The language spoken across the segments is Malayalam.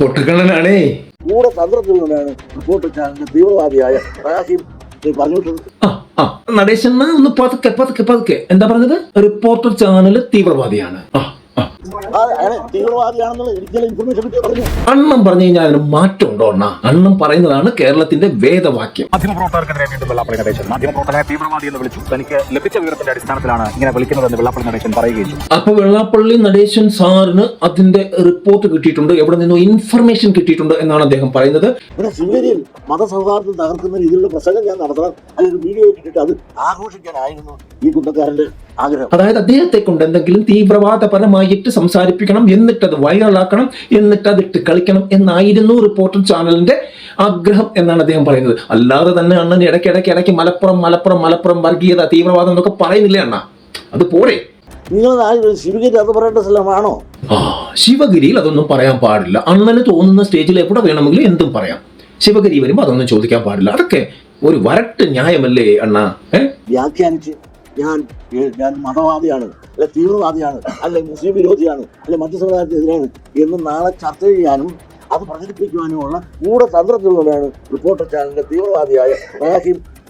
പൊട്ടുകണ്ണനാണേ കൂടെ തന്ത്രത്തിലൂടെയാണ് റിപ്പോർട്ട് തീവ്രവാദിയായ റാഹിം ആ നടേശന്ന ഒന്ന് പതുക്കെ പതുക്കെ പതുക്കെ. എന്താ പറഞ്ഞത്? റിപ്പോർട്ടർ ചാനൽ തീവ്രവാദിയാണ്. ആ. അണ്ണം പറഞ്ഞു കഴിഞ്ഞാൽ അതിന് മാറ്റം ഉണ്ടോ അണ്ണ? അണ്ണം പറയുന്നതാണ് കേരളത്തിന്റെ വേദവാക്യം. മാധ്യമപ്രവർത്തകർക്കെതിരെ വീണ്ടും വെള്ളാപ്പള്ളി നടേശൻ മാധ്യമപ്രവർത്തകനെ തീവ്രവാദി എന്ന് വിളിച്ചു. തനിക്ക് ലഭിച്ച വിവരത്തിന്റെ അടിസ്ഥാനത്തിലാണ് ഇങ്ങനെ വിളിക്കുന്നതെന്ന് വെള്ളാപ്പള്ളി നടേശൻ പറയുകയും അപ്പൊ വെള്ളാപ്പള്ളി നടേശൻ സാറിന് അതിന്റെ റിപ്പോർട്ട് കിട്ടിയിട്ടുണ്ട്. എവിടെ നിന്നോ ഇൻഫർമേഷൻ കിട്ടിയിട്ടുണ്ട് എന്നാണ് അദ്ദേഹം പറയുന്നത്. ഇവിടെ ശിവഗിരിയിൽ മതസൗഹാർദ്ദം തകർക്കുന്ന രീതിയിലുള്ള പ്രസംഗം ഞാൻ നടത്തണം. അല്ലെങ്കിൽ വീഡിയോ ഇട്ടിട്ട് അത് ആഘോഷിക്കാനായിരുന്നു ഈ കുട്ടക്കാരന്റെ ആഗ്രഹം. അതായത് അദ്ദേഹത്തെ കൊണ്ട് എന്തെങ്കിലും തീവ്രവാദപരമായിട്ട് സംസാരിപ്പിക്കണം എന്നിട്ട് അത് വൈറലാക്കണം എന്നിട്ട് അത് ഇട്ട് കളിക്കണം എന്നായിരുന്നു റിപ്പോർട്ടർ ചാനലിന്റെ ആഗ്രഹം എന്നാണ് അദ്ദേഹം പറയുന്നത്. അല്ലാതെ തന്നെ അണ്ണൻ ഇടയ്ക്ക് ഇടയ്ക്ക് ഇടയ്ക്ക് മലപ്പുറം മലപ്പുറം മലപ്പുറം വർഗീയത തീവ്രവാദം എന്നൊക്കെ പറയുന്നില്ലേ അണ്ണ? അത് പോരെ. നിങ്ങൾ ശിവഗിരി അത് പറയേണ്ട സ്ഥലമാണോ? ആ ശിവഗിരിയിൽ അതൊന്നും പറയാൻ പാടില്ല. അണ്ണന് തോന്നുന്ന സ്റ്റേജിൽ എവിടെ വേണമെങ്കിലും എന്തും പറയാം. ശിവഗിരി വരുമ്പോൾ അതൊന്നും ചോദിക്കാൻ പാടില്ല. അതൊക്കെ ഒരു വരട്ട് ന്യായമല്ലേ അണ്ണ? ഏഹ് വ്യാഖ്യാനിച്ച് ഞാൻ ഞാൻ മതവാദിയാണ് അല്ലെ തീവ്രവാദിയാണ് അല്ലെ മുസ്ലിം വിരോധിയാണ് അല്ലെ മറ്റു സമുദായത്തിനെതിരെയാണ് എന്ന് നാളെ ചർച്ച ചെയ്യാനും അത് പ്രചരിപ്പിക്കുവാനുമുള്ള കൂടെ തന്ത്രത്തിലുള്ളവരാണ് റിപ്പോർട്ടർ ചാനലിന്റെ തീവ്രവാദിയായ റാഹിം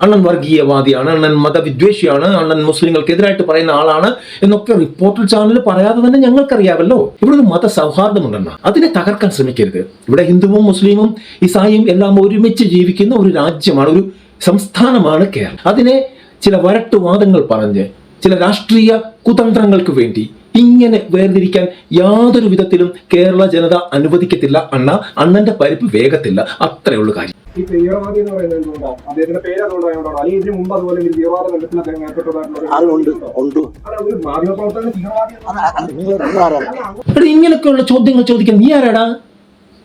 അണ്ണൻ വർഗീയവാദിയാണ് അണ്ണൻ മതവിദ്വേഷിയാണ് അണ്ണൻ മുസ്ലിങ്ങൾക്കെതിരായിട്ട് പറയുന്ന ആളാണ് എന്നൊക്കെ റിപ്പോർട്ടർ ചാനൽ പറയാതെ തന്നെ ഞങ്ങൾക്കറിയാമല്ലോ. ഇവിടെ ഒരു മത സൗഹാർദ്ദമുണ്ടെന്ന അതിനെ തകർക്കാൻ ശ്രമിക്കരുത്. ഇവിടെ ഹിന്ദുവും മുസ്ലിമും ഇസായും എല്ലാം ഒരുമിച്ച് ജീവിക്കുന്ന ഒരു രാജ്യമാണ് ഒരു സംസ്ഥാനമാണ് കേരളം. അതിനെ ചില വരട്ടുവാദങ്ങൾ പറഞ്ഞ് ചില രാഷ്ട്രീയ കുതന്ത്രങ്ങൾക്ക് വേണ്ടി ഇങ്ങനെ വേർതിരിക്കാൻ യാതൊരു വിധത്തിലും കേരള ജനത അനുവദിക്കത്തില്ല അണ്ണ. അണ്ണന്റെ പരിപ്പ് വേഗത്തില്ല. അത്രേ ഉള്ളു കാര്യം. ഈ തീവ്രവാദി എന്ന് പറയുന്നത് എന്തുകൊണ്ടാണ് അദ്ദേഹത്തിന്റെ പേര് അതുകൊണ്ടാണ് അല്ലെങ്കിൽ ഇതിനു മുമ്പ് അതുപോലെ ഒരു തീവ്രവാദ ബന്ധത്തിൽ അദ്ദേഹം ഏർപ്പെട്ടതായിട്ടുള്ള അതുകൊണ്ട് ഉണ്ട് അല്ല, ഒരു മാധ്യമപ്രവർത്തകൻ തീവ്രവാദി എന്ന് അത് അത് നിങ്ങൾ നിങ്ങളാരാണ് എടാ ഇങ്ങനെയൊക്കെയുള്ള ചോദ്യങ്ങൾ ചോദിക്കാൻ നീ ആരാടാ?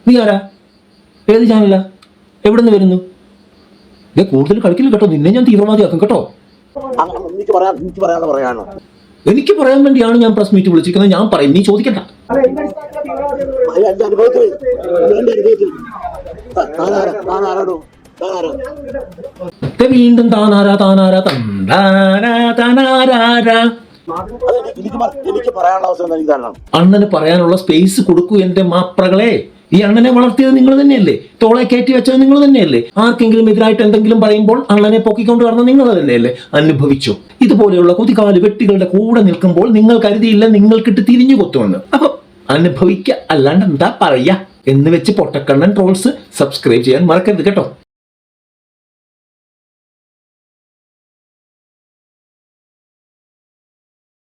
നീ ആരാ? ഏത് ചാനലാ എവിടെ നിന്ന് വരുന്നു? ഇതേ കൂടുതൽ കളിക്കില്ല കേട്ടോ. നിന്നെ ഞാൻ തീവ്രവാദിയാക്കും കേട്ടോ. എനിക്ക് പറയാൻ എനിക്ക് പറയാതെ പറയാനോ? എനിക്ക് പറയാൻ വേണ്ടിയാണ് ഞാൻ പ്രസ് മീറ്റ് വിളിച്ചിരിക്കുന്നത്. ഞാൻ പറയും നീ ചോദിക്കണ്ട. വീണ്ടും താനാരാ താനാരാ? വീണ്ടും താനാരാ താനാരാ തണ്ടാരാ എനിക്ക് പറയാനുള്ള അവസരം എനിക്ക് തരണം അണ്ണന് പറയാനുള്ള സ്പേസ് കൊടുക്കൂ എന്റെ മാപ്രകളെ. ഈ അണ്ണനെ വളർത്തിയത് നിങ്ങൾ തന്നെയല്ലേ? തോളെ കയറ്റി വെച്ചത് നിങ്ങൾ തന്നെയല്ലേ? ആർക്കെങ്കിലും എതിരായിട്ട് എന്തെങ്കിലും പറയുമ്പോൾ അണ്ണനെ പൊക്കിക്കൊണ്ട് വരണം നിങ്ങൾ തന്നെയല്ലേ? അനുഭവിച്ചു. ഇതുപോലെയുള്ള കുതികാൽ വെട്ടികളുടെ കൂടെ നിൽക്കുമ്പോൾ നിങ്ങൾ കരുതിയില്ല നിങ്ങൾക്കിട്ട് തിരിഞ്ഞു കൊത്തുമെന്ന്. അപ്പൊ അനുഭവിക്ക അല്ലാണ്ട് എന്താ പറയാ എന്ന് വെച്ച് പൊട്ടക്കണ്ണൻ ട്രോൾസ് സബ്സ്ക്രൈബ് ചെയ്യാൻ മറക്കരുത് കേട്ടോ.